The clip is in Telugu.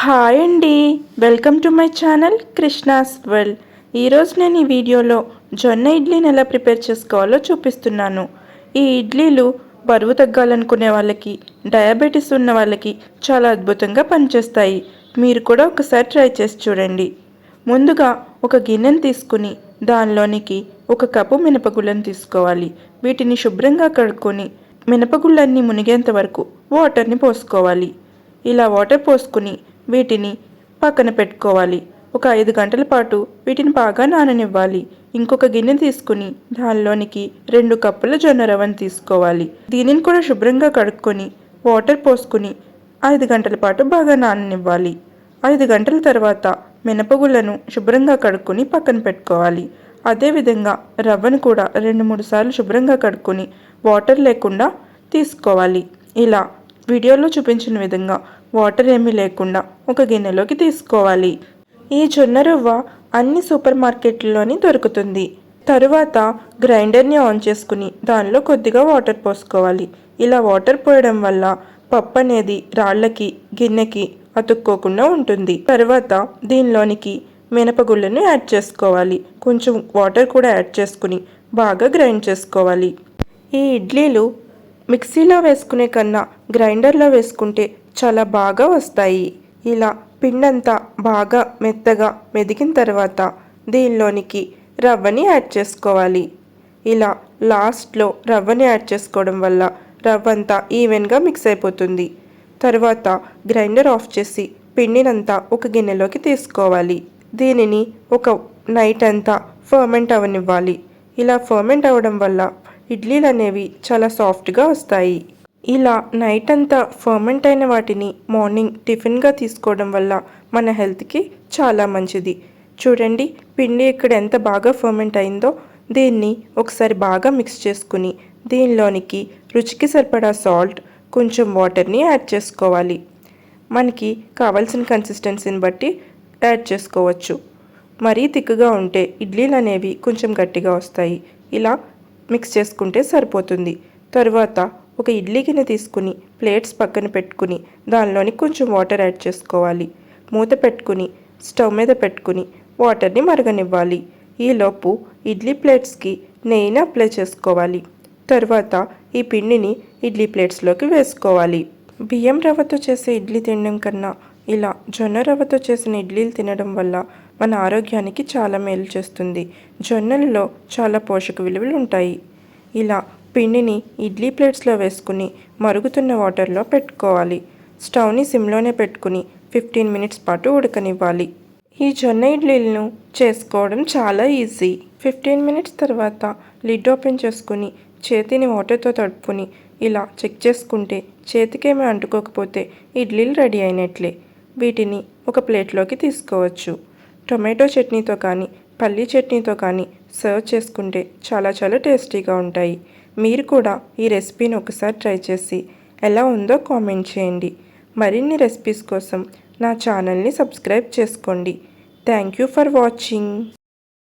హాయ్ అండి. Welcome to my channel Krishna's world. ఈరోజు నేను ఈ వీడియోలో జొన్న ఇడ్లీని ఎలా ప్రిపేర్ చేసుకోవాలో చూపిస్తున్నాను. ఈ ఇడ్లీలు బరువు తగ్గాలనుకునే వాళ్ళకి డయాబెటీస్ ఉన్న వాళ్ళకి చాలా అద్భుతంగా పనిచేస్తాయి. మీరు కూడా ఒకసారి ట్రై చేసి చూడండి. ముందుగా ఒక గిన్నెను తీసుకుని దానిలోనికి ఒక కప్పు మినపగుళ్ళను తీసుకోవాలి. వీటిని శుభ్రంగా కడుక్కొని మినపగుళ్ళన్నీ మునిగేంత వరకు వాటర్ని పోసుకోవాలి. ఇలా వాటర్ పోసుకుని వీటిని పక్కన పెట్టుకోవాలి. ఒక ఐదు గంటల పాటు వీటిని బాగా నాననివ్వాలి. ఇంకొక గిన్నె తీసుకుని దానిలోనికి రెండు కప్పుల జొన్న రవ్వను తీసుకోవాలి. దీనిని కూడా శుభ్రంగా కడుక్కొని వాటర్ పోసుకుని ఐదు గంటల పాటు బాగా నాననివ్వాలి. ఐదు గంటల తర్వాత మినపగుళ్ళను శుభ్రంగా కడుక్కొని పక్కన పెట్టుకోవాలి. అదేవిధంగా రవ్వను కూడా రెండు మూడు సార్లు శుభ్రంగా కడుక్కొని వాటర్ లేకుండా తీసుకోవాలి. ఇలా వీడియోలో చూపించిన విధంగా వాటర్ ఏమీ లేకుండా ఒక గిన్నెలోకి తీసుకోవాలి. ఈ జొన్న రవ్వ అన్ని సూపర్ మార్కెట్లలోని దొరుకుతుంది. తరువాత గ్రైండర్ని ఆన్ చేసుకుని దానిలో కొద్దిగా వాటర్ పోసుకోవాలి. ఇలా వాటర్ పోయడం వల్ల పప్పు అనేది రాళ్ళకి గిన్నెకి అతుక్కోకుండా ఉంటుంది. తర్వాత దీనిలోనికి మినపగుళ్ళను యాడ్ చేసుకోవాలి. కొంచెం వాటర్ కూడా యాడ్ చేసుకుని బాగా గ్రైండ్ చేసుకోవాలి. ఈ ఇడ్లీలు మిక్సీలో వేసుకునే కన్నా గ్రైండర్లో వేసుకుంటే చాలా బాగా వస్తాయి. ఇలా పిండంతా బాగా మెత్తగా మెదిగిన తర్వాత దీనిలోనికి రవ్వని యాడ్ చేసుకోవాలి. ఇలా లాస్ట్లో రవ్వని యాడ్ చేసుకోవడం వల్ల రవ్వ అంతా ఈవెన్గా మిక్స్ అయిపోతుంది. తర్వాత గ్రైండర్ ఆఫ్ చేసి పిండినంతా ఒక గిన్నెలోకి తీసుకోవాలి. దీనిని ఒక నైట్ అంతా ఫర్మెంట్ అవనివ్వాలి. ఇలా ఫర్మెంట్ అవ్వడం వల్ల ఇడ్లీలు అనేవి చాలా సాఫ్ట్గా వస్తాయి. ఇలా నైట్ అంతా ఫర్మెంట్ అయిన వాటిని మార్నింగ్ టిఫిన్గా తీసుకోవడం వల్ల మన హెల్త్కి చాలా మంచిది. చూడండి పిండి ఇక్కడ ఎంత బాగా ఫర్మెంట్ అయిందో దీన్ని ఒకసారి బాగా మిక్స్ చేసుకుని దీనిలోనికి రుచికి సరిపడా సాల్ట్ కొంచెం వాటర్ని యాడ్ చేసుకోవాలి. మనకి కావాల్సిన కన్సిస్టెన్సీని బట్టి యాడ్ చేసుకోవచ్చు. మరీ తిక్కుగా ఉంటే ఇడ్లీలు అనేవి కొంచెం గట్టిగా వస్తాయి. ఇలా మిక్స్ చేసుకుంటే సరిపోతుంది. తరువాత ఒక ఇడ్లీ గిన్నె తీసుకుని ప్లేట్స్ పక్కన పెట్టుకుని దానిలోని కొంచెం వాటర్ యాడ్ చేసుకోవాలి. మూత పెట్టుకుని స్టవ్ మీద పెట్టుకుని వాటర్ని మరగనివ్వాలి. ఈలోపు ఇడ్లీ ప్లేట్స్కి నెయ్యిని అప్లై చేసుకోవాలి. తర్వాత ఈ పిండిని ఇడ్లీ ప్లేట్స్లోకి వేసుకోవాలి. బియ్యం రవ్వతో చేసే ఇడ్లీ తినడం కన్నా ఇలా జొన్న రవ్వతో చేసిన ఇడ్లీలు తినడం వల్ల మన ఆరోగ్యానికి చాలా మేలు చేస్తుంది. జొన్నలలో చాలా పోషక విలువలు ఉంటాయి. ఇలా పిండిని ఇడ్లీ ప్లేట్స్లో వేసుకుని మరుగుతున్న వాటర్లో పెట్టుకోవాలి. స్టవ్ని సిమ్లోనే పెట్టుకుని ఫిఫ్టీన్ మినిట్స్ పాటు ఉడకనివ్వాలి. ఈ జొన్న ఇడ్లీలను చేసుకోవడం చాలా ఈజీ. ఫిఫ్టీన్ మినిట్స్ తర్వాత లిడ్ ఓపెన్ చేసుకుని చేతిని వాటర్తో తడుపుకుని ఇలా చెక్ చేసుకుంటే చేతికేమీ అంటుకోకపోతే ఇడ్లీలు రెడీ అయినట్లే. వీటిని ఒక ప్లేట్లోకి తీసుకోవచ్చు. టొమాటో చట్నీతో కానీ పల్లీ చట్నీతో కానీ సర్వ్ చేసుకుంటే చాలా చాలా టేస్టీగా ఉంటాయి. మీరు కూడా ఈ రెసిపీని ఒకసారి ట్రై చేసి ఎలా ఉందో కామెంట్ చేయండి. మరిన్ని రెసిపీస్ కోసం నా ఛానల్ని సబ్స్క్రైబ్ చేసుకోండి. Thank you for watching.